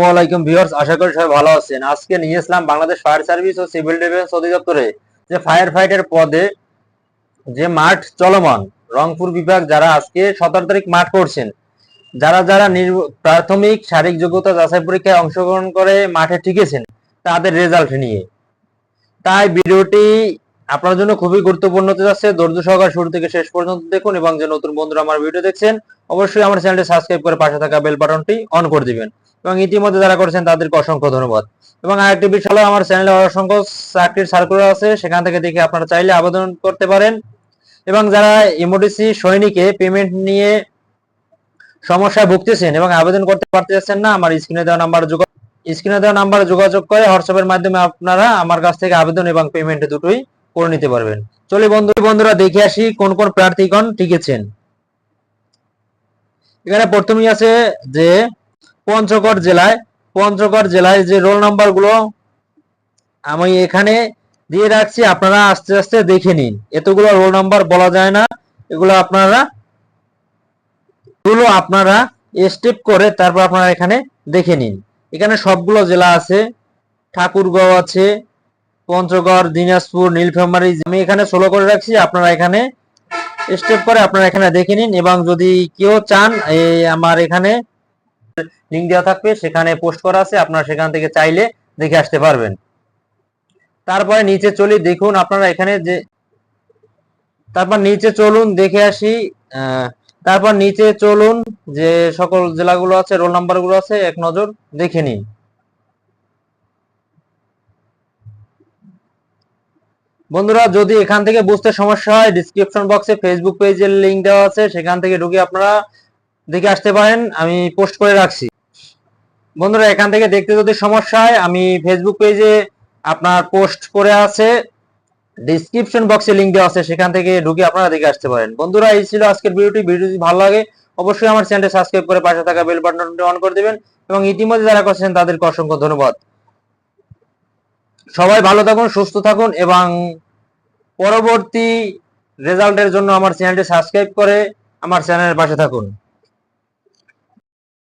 ওয়ালাইকুম ভিউয়ার্স, আশা করি সবাই ভালো আছেন। আজকে নিয়ে আসলাম বাংলাদেশ ফায়ার সার্ভিস ও সিভিল ডিফেন্স অধিদপ্তরে যে ফায়ার পদে যে মাঠ চলমান, রংপুর বিভাগ যারা আজকে সতেরো তারিখ মাঠ করছেন, যারা যারা প্রাথমিক শারীরিক যোগ্যতা যাচাই পরীক্ষায় অংশগ্রহণ করে মাঠে তাদের রেজাল্ট নিয়ে। তাই ভিডিওটি আপনার জন্য খুবই গুরুত্বপূর্ণ হতে যাচ্ছে। ধৈর্য সহকারে শুরু থেকে শেষ পর্যন্ত দেখুন এবং যে নতুন বন্ধুরা আমার ভিডিও দেখছেন, অবশ্যই আমার চ্যানেলটি সাবস্ক্রাইব করে পাশে থাকা বেল বাটনটি অন করে দিবেন। এবং ইতিমধ্যে যারা করেছেন তাদেরকে অসংখ্য ধন্যবাদ। এবং আরেকটি বিষয় হলো আমার চ্যানেলে অসংখ্য চাকরির সার্কুলার আছে, সেখান থেকে দেখে আপনারা চাইলে আবেদন করতে পারেন। এবং যারা ইমোডিসি সৈনিকে পেমেন্ট নিয়ে সমস্যায় ভুগতেছেন এবং আবেদন করতে পারতেছেন না, আমার স্ক্রিনে দেওয়া নাম্বার স্ক্রিনে দেওয়া নাম্বার যোগাযোগ করে হোয়াটসঅ্যাপের মাধ্যমে আপনারা আমার কাছ থেকে আবেদন এবং পেমেন্ট দুটোই করে নিতে পারবেন। চলে বন্ধু বন্ধুরা, দেখে আসি কোন কোন প্রার্থীগণ টিকেছেন। এখানে প্রথমেই আছে যে পঞ্চগড় জেলায় পঞ্চগড় জেলায় যে রোল নাম্বারগুলো আমি এখানে দিয়ে রাখছি, আপনারা আস্তে আস্তে দেখে নিন। এতগুলো রোল নাম্বার বলা যায় না, এগুলো আপনারা এগুলো আপনারা স্টেপ করে তারপর আপনারা এখানে দেখে নিন। এখানে সবগুলো জেলা আছে, ঠাকুরগাঁও আছে, পঞ্চগড়, দিনাজপুর, নীলফামারী, আমি এখানে ষোলো করে রাখছি, আপনারা এখানে স্টেপ করে আপনারা এখানে দেখে নিন এবং যদি কেউ চান, এই আমার এখানে লিঙ্ক দেওয়া থাকবে, সেখানে পোস্ট করা আছে, আপনারা সেখান থেকে চাইলে দেখে আসতে পারবেন। তারপরে নিচে চলি দেখুন আপনারা এখানে যে, তারপর নিচে চলুন দেখে আসি তারপর নিচে চলুন যে সকল জেলাগুলো আছে রোল নাম্বারগুলো আছে, এক নজর দেখে নিন। বন্ধুরা, যদি এখান থেকে বুঝতে সমস্যা হয় ডিসক্রিপশন বক্সে ফেসবুক পেজের লিংক দেওয়া আছে, সেখান থেকে ঢুকে আপনারা দেখে আসতে পারেন, আমি পোস্ট করে রাখছি। বন্ধুরা, এখান থেকে দেখতে যদি সমস্যা হয়, আমি ফেসবুক পেজে আপনার পোস্ট করে আছে ডিসক্রিপশন বক্সে লিংক দেওয়া আছে, সেখান থেকে ঢুকে আপনারা দেখে আসতে পারেন। বন্ধুরা, এই ছিল আজকের ভিডিওটি। ভিডিও যদি ভালো লাগে, অবশ্যই আমার চ্যানেলটি সাবস্ক্রাইব করে পাশে থাকা বেল বাটনটি অন করে দেবেন এবং ইতিমধ্যে যারা করছেন, তাদেরকে অসংখ্য ধন্যবাদ। সবাই ভালো থাকুন, সুস্থ থাকুন এবং পরবর্তী রেজাল্টের জন্য আমার চ্যানেলটি সাবস্ক্রাইব করে আমার চ্যানেলের পাশে থাকুন।